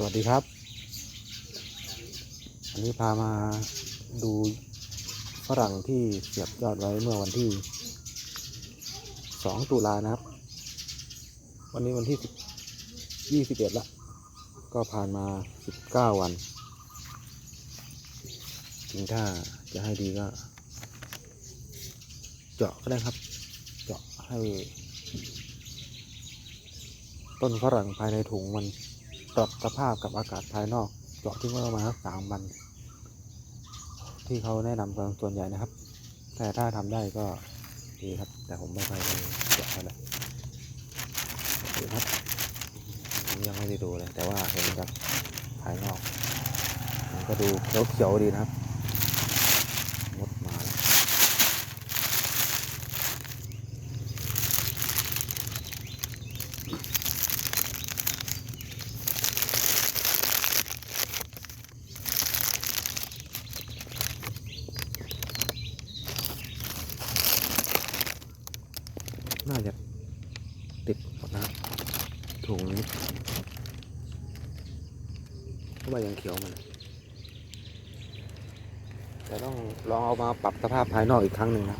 สวัสดีครับอันนี้พามาดูฝรั่งที่เสียบยอดไว้เมื่อวันที่ 2 ตุลานะครับ วันนี้วันที่ 21แล้วก็ผ่านมา 19 วันจริงถ้าจะให้ดีก็ เจาะก็ได้ครับ เจาะให้ ต้นฝรั่งภายในถุงมัน ปรับสภาพกับอากาศภายนอกเจาะทิ้งไว้ประมาณสักสามวัน ที่เขาแนะนำกันส่วนใหญ่นะครับ แต่ถ้าทำได้ก็ดีครับ แต่ผมไม่เคยเจาะเลยดูครับยังไม่ได้ดูเลย แต่ว่าเห็นจากภายนอก มันก็ดูเขียวๆดีนะครับมดมาแล้ว น่าจะติดหมดนะถุงนี้เพราะว่ายังเขียวมันแต่ต้องลองเอามาปรับสภาพภายนอกอีกครั้งหนึ่งนะ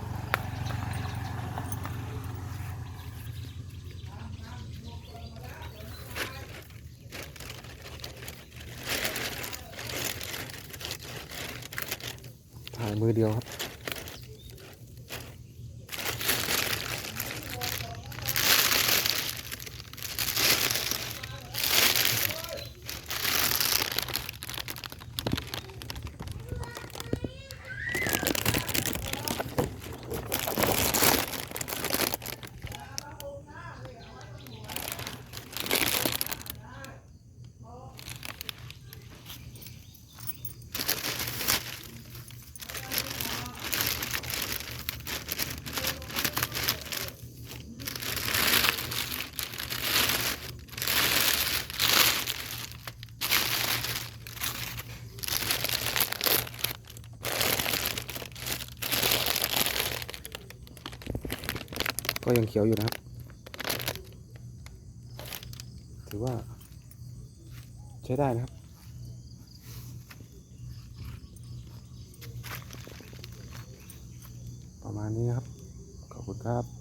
ถ่ายมือเดียวครับ ก็ยังเขียวอยู่นะครับ ถือว่า ใช้ได้นะครับ ประมาณนี้นะครับ ขอบคุณครับ